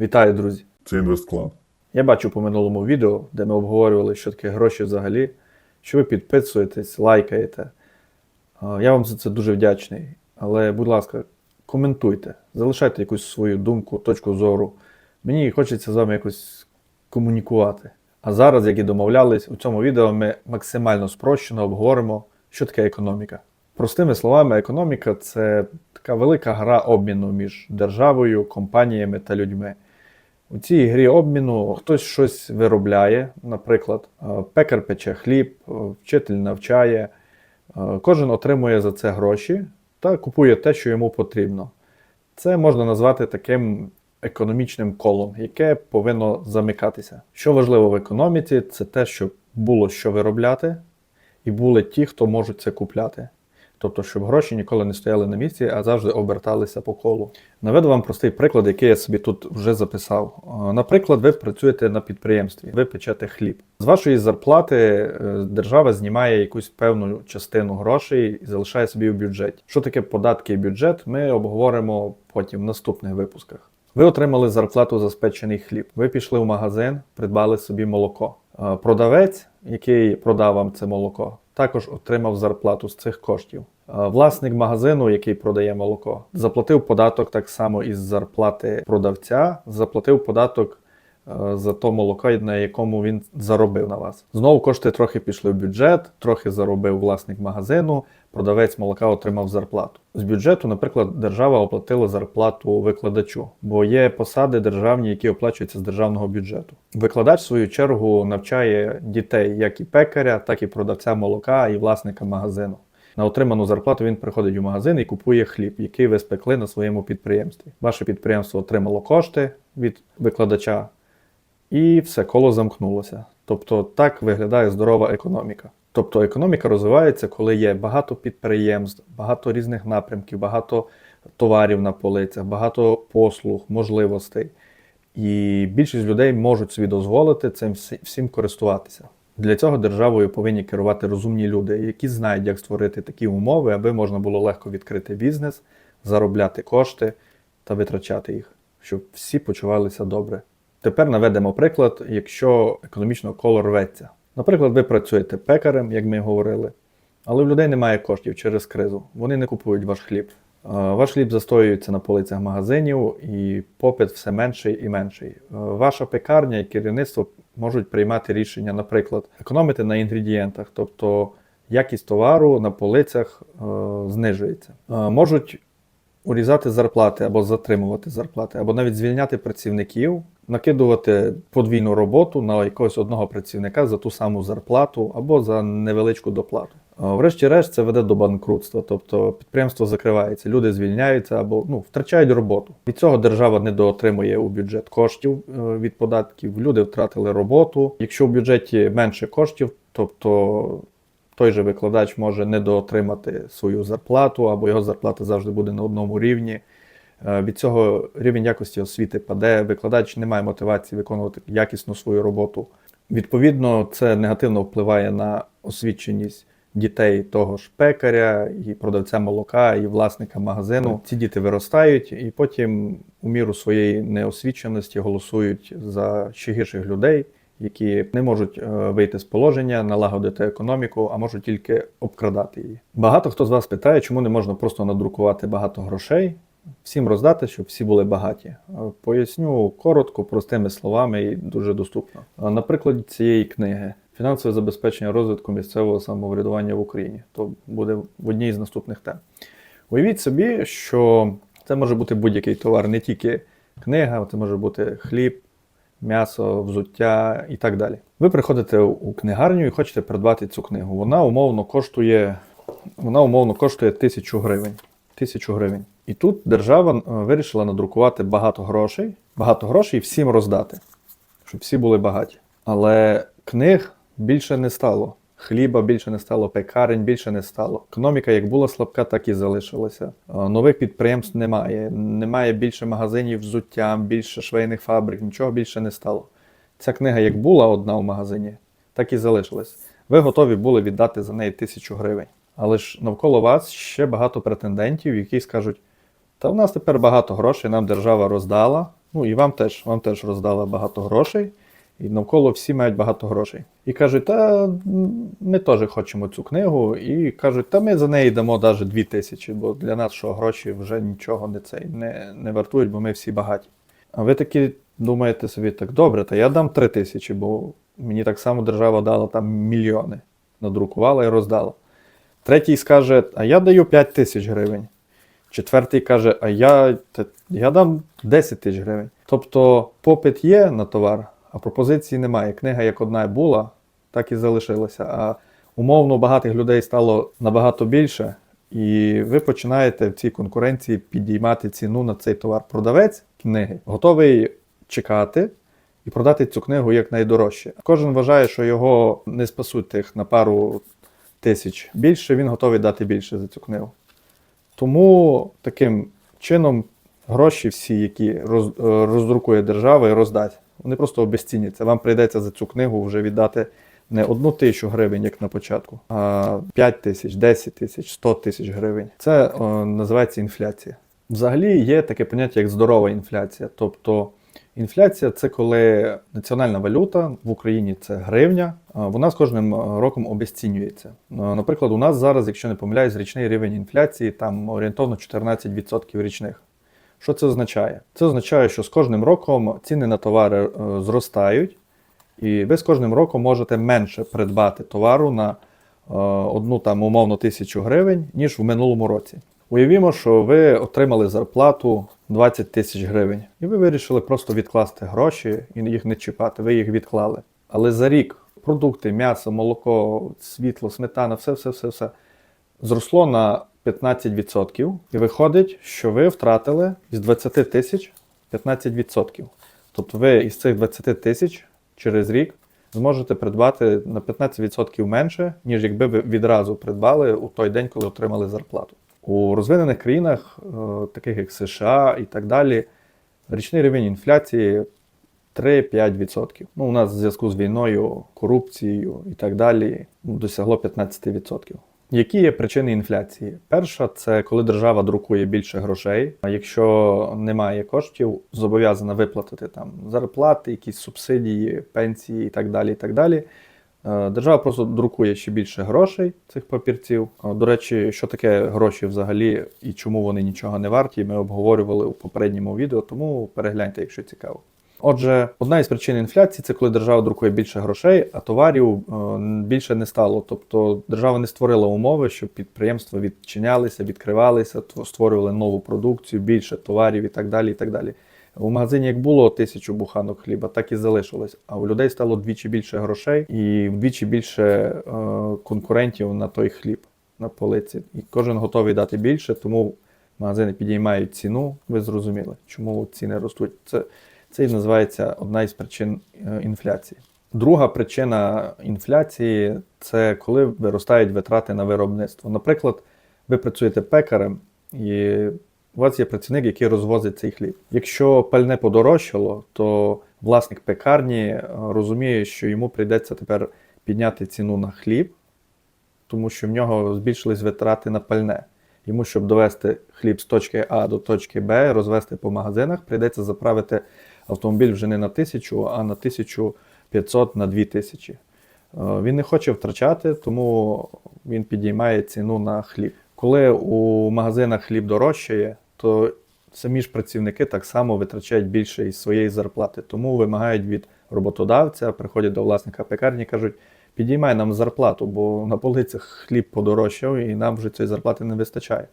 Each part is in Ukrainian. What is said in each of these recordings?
Вітаю, друзі! Це інвестклад. Я бачу по минулому відео, де ми обговорювали, що таке гроші взагалі, що ви підписуєтесь, лайкаєте. Я вам за це дуже вдячний. Але, будь ласка, коментуйте, залишайте якусь свою думку, точку зору. Мені хочеться з вами якось комунікувати. А зараз, як і домовлялись, у цьому відео ми максимально спрощено обговоримо, що таке економіка. Простими словами, економіка це така велика гра обміну між державою, компаніями та людьми. У цій грі обміну хтось щось виробляє, наприклад, е, пекар пече хліб, е, вчитель навчає, е, кожен отримує за це гроші та купує те, що йому потрібно. Це можна назвати таким економічним колом, яке повинно замикатися. Що важливо в економіці, це те, щоб було що виробляти, і були ті, хто можуть це купляти. Тобто, щоб гроші ніколи не стояли на місці, а завжди оберталися по колу. Наведу вам простий приклад, який я собі тут вже записав. Е, Наприклад, ви працюєте на підприємстві, ви печете хліб. З вашої зарплати е, держава знімає якусь певну частину грошей і залишає собі в бюджеті. Що таке податки і бюджет, ми обговоримо потім в наступних випусках. Ви отримали зарплату за спечений хліб. Ви пішли в магазин, придбали собі молоко. Е, Продавець, який продав вам це молоко, також отримав зарплату з цих коштів. Е, Власник магазину, який продає молоко, заплатив податок так само із зарплати продавця, заплатив податок за то молоко, на якому він заробив на вас. Знову кошти трохи пішли в бюджет, трохи заробив власник магазину, продавець молока отримав зарплату. З бюджету, наприклад, держава оплатила зарплату викладачу, бо є посади державні, які оплачуються з державного бюджету. Викладач, в свою чергу, навчає дітей як і пекаря, так і продавця молока і власника магазину. На отриману зарплату він приходить у магазин і купує хліб, який ви спекли на своєму підприємстві. Ваше підприємство отримало кошти від викладача, і все коло замкнулося. Тобто так виглядає здорова економіка. Тобто економіка розвивається, коли є багато підприємств, багато різних напрямків, багато товарів на полицях, багато послуг, можливостей. І більшість людей можуть собі дозволити цим всім користуватися. Для цього державою повинні керувати розумні люди, які знають, як створити такі умови, аби можна було легко відкрити бізнес, заробляти кошти та витрачати їх, щоб всі почувалися добре. Тепер наведемо приклад, якщо економічно коло рветься. Наприклад, ви працюєте пекарем, як ми говорили, але в людей немає коштів через кризу. Вони не купують ваш хліб. Е, Ваш хліб застоюється на полицях магазинів, і попит все менший і менший. Е, Ваша пекарня і керівництво можуть приймати рішення, наприклад, економити на інгредієнтах, тобто якість товару на полицях е, знижується. Можуть урізати зарплати або затримувати зарплати, або навіть звільняти працівників, накидувати подвійну роботу на якогось одного працівника за ту саму зарплату або за невеличку доплату. Врешті-решт це веде до банкрутства, тобто підприємство закривається, люди звільняються або ну, втрачають роботу. Від цього держава не доотримує у бюджет коштів е, від податків, люди втратили роботу. Якщо в бюджеті менше коштів, тобто той же викладач може недоотримати свою зарплату, або його зарплата завжди буде на одному рівні. Е, Від цього рівень якості освіти паде, викладач не має мотивації виконувати якісно свою роботу. Відповідно, це негативно впливає на освіченість дітей того ж пекаря, і продавця молока, і власника магазину. Ці діти виростають і потім у міру своєї неосвіченості голосують за ще гірших людей, які не можуть е, вийти з положення, налагодити економіку, а можуть тільки обкрадати її. Багато хто з вас питає, чому не можна просто надрукувати багато грошей, всім роздати, щоб всі були багаті. Поясню коротко, простими словами і дуже доступно. На прикладі цієї книги Фінансове забезпечення розвитку місцевого самоврядування в Україні. То буде в одній з наступних тем. Уявіть собі, що це може бути будь-який товар, не тільки книга, це може бути хліб, м'ясо, взуття і так далі. Ви приходите у книгарню і хочете придбати цю книгу. Вона умовно коштує, вона умовно коштує тисячу гривень. Тисячу гривень. І тут держава е, вирішила надрукувати багато грошей, багато грошей всім роздати, щоб всі були багаті. Але книг більше не стало. Хліба більше не стало, пекарень більше не стало. Економіка як була слабка, так і залишилася. Е, Нових підприємств немає. Немає більше магазинів взуття, більше швейних фабрик, нічого більше не стало. Ця книга як була одна в магазині, так і залишилась. Ви готові були віддати за неї тисячу гривень. Але ж навколо вас ще багато претендентів, які скажуть: та в нас тепер багато грошей, нам держава роздала. Ну і вам теж, вам теж роздала багато грошей, і навколо всі мають багато грошей. І кажуть, та ми теж хочемо цю книгу, і кажуть, та ми за неї дамо навіть дві тисячі, бо для нас що гроші вже нічого не цей не, не вартують, бо ми всі багаті. А ви такі думаєте собі, так добре, та я дам три тисячі, бо мені так само держава дала там мільйони, надрукувала і роздала. Третій скаже, а я даю 5 тисяч гривень. Четвертий каже, а я, я дам 10 тисяч гривень. Тобто попит є на товар, а пропозиції немає. Книга як одна була, так і залишилася. А умовно багатих людей стало набагато більше, і ви починаєте в цій конкуренції підіймати ціну на цей товар. Продавець книги готовий чекати і продати цю книгу як найдорожче. Кожен вважає, що його не спасуть тих на пару тисяч більше, він готовий дати більше за цю книгу. Тому таким чином гроші всі, які е, роздрукує держава і роздасть, вони просто обезціняться. Вам прийдеться за цю книгу вже віддати не одну тисячу гривень, як на початку, а 5 тисяч, 10 тисяч, 100 тисяч гривень. Це е, називається інфляція. Взагалі є таке поняття, як здорова інфляція. Тобто інфляція це коли національна валюта в Україні це гривня, вона з кожним роком обезцінюється. Е, Наприклад, у нас зараз, якщо не помиляюсь, річний рівень інфляції там орієнтовно 14% річних. Що це означає? Це означає, що з кожним роком ціни на товари е, зростають, і ви з кожним роком можете менше придбати товару на е, одну там умовно тисячу гривень, ніж в минулому році. Уявімо, що ви отримали зарплату 20 тисяч гривень, і ви вирішили просто відкласти гроші і їх не чіпати. Ви їх відклали. Але за рік продукти, м'ясо, молоко, світло, сметана, все, все, все, все зросло на 15%. І виходить, що ви втратили із 20 тисяч 15%. Тобто ви із цих 20 тисяч через рік зможете придбати на 15% менше, ніж якби ви відразу придбали у той день, коли отримали зарплату. У розвинених країнах, е, таких як США і так далі, річний рівень інфляції 3-5%. Ну, у нас в зв'язку з війною, корупцією і так далі досягло 15%. Які є причини інфляції? Перша це коли держава друкує більше грошей. А якщо немає коштів, зобов'язана виплатити там зарплати, якісь субсидії, пенсії і так далі. І так далі. Е, Держава просто друкує ще більше грошей цих папірців. Е, До речі, що таке гроші взагалі і чому вони нічого не варті, ми обговорювали у попередньому відео, тому перегляньте, якщо цікаво. Отже, одна із причин інфляції це коли держава друкує більше грошей, а товарів е, більше не стало. Тобто держава не створила умови, щоб підприємства відчинялися, відкривалися, тво- створювали нову продукцію, більше товарів і так далі. І так далі. У магазині як було тисячу буханок хліба, так і залишилось. А у людей стало вдвічі більше грошей і вдвічі більше е, конкурентів на той хліб на полиці. І кожен готовий дати більше, тому магазини підіймають ціну. Ви зрозуміли, чому ціни ростуть. Це, це і називається одна із причин е, інфляції. Друга причина інфляції це коли виростають витрати на виробництво. Наприклад, ви працюєте пекарем і у вас є працівник, який розвозить цей хліб. Якщо пальне подорожчало, то власник пекарні е, розуміє, що йому прийдеться тепер підняти ціну на хліб, тому що в нього збільшились витрати на пальне. Йому, щоб довести хліб з точки А до точки Б, розвести по магазинах, прийдеться заправити автомобіль вже не на тисячу, а на 1500 на 2000. Е, Він не хоче втрачати, тому він підіймає ціну на хліб. Коли у магазинах хліб дорожчає, то самі ж працівники так само витрачають більше із своєї зарплати, тому вимагають від роботодавця, приходять до власника пекарні кажуть, підіймай нам зарплату, бо на полицях хліб подорожчав і нам вже цієї зарплати не вистачає.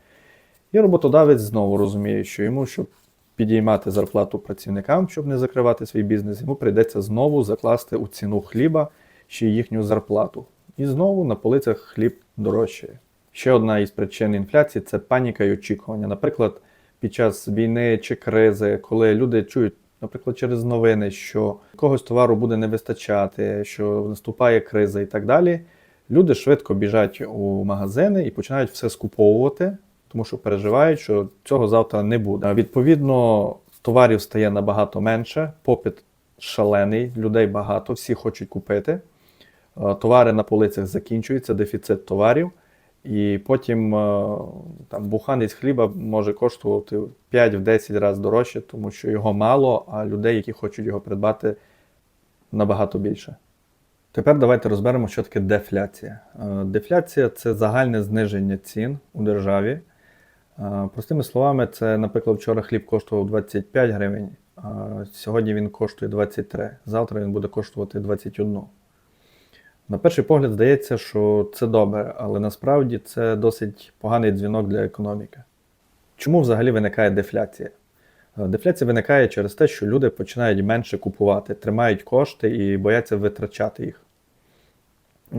І роботодавець знову розуміє, що йому, щоб підіймати зарплату працівникам, щоб не закривати свій бізнес, йому прийдеться знову закласти у ціну хліба ще їхню зарплату. І знову на полицях хліб дорожчає. Ще одна із причин інфляції це паніка і очікування. Наприклад, під час війни чи кризи, коли люди чують, наприклад, через новини, що когось товару буде не вистачати, що наступає криза і так далі. Люди швидко біжать у магазини і починають все скуповувати, тому що переживають, що цього завтра не буде. Відповідно, товарів стає набагато менше, попит шалений, людей багато, всі хочуть купити. Е, Товари на полицях закінчуються, дефіцит товарів. І потім е, там буханець хліба може коштувати 5-10 разів дорожче, тому що його мало, а людей, які хочуть його придбати, набагато більше. Тепер давайте розберемо, що таке дефляція. Е, Дефляція це загальне зниження цін у державі. Е, Простими словами, це, наприклад, вчора хліб коштував 25 гривень, а сьогодні він коштує 23. Завтра він буде коштувати 21. На перший погляд здається, що це добре, але насправді це досить поганий дзвінок для економіки. Чому взагалі виникає дефляція? Е, Дефляція виникає через те, що люди починають менше купувати, тримають кошти і бояться витрачати їх.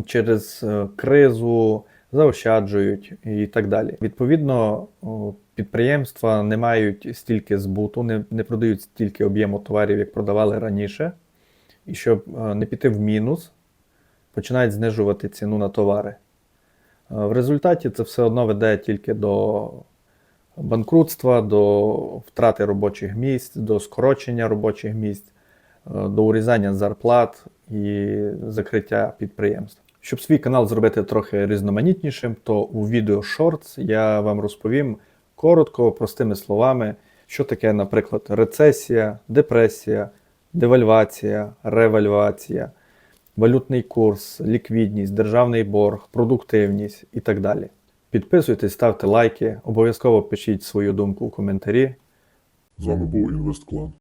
Через е, кризу заощаджують і так далі. Відповідно, підприємства не мають стільки збуту, не, не продають стільки об'єму товарів, як продавали раніше. І щоб е, не піти в мінус, починають знижувати ціну на товари. Е, В результаті це все одно веде тільки до банкрутства, до втрати робочих місць, до скорочення робочих місць, е, до урізання зарплат і закриття підприємств. Щоб свій канал зробити трохи різноманітнішим, то у відео Shorts я вам розповім коротко, простими словами, що таке, наприклад, рецесія, депресія, девальвація, ревальвація, валютний курс, ліквідність, державний борг, продуктивність і так далі. Підписуйтесь, ставте лайки, обов'язково пишіть свою думку у коментарі. З вами був Інвестклан.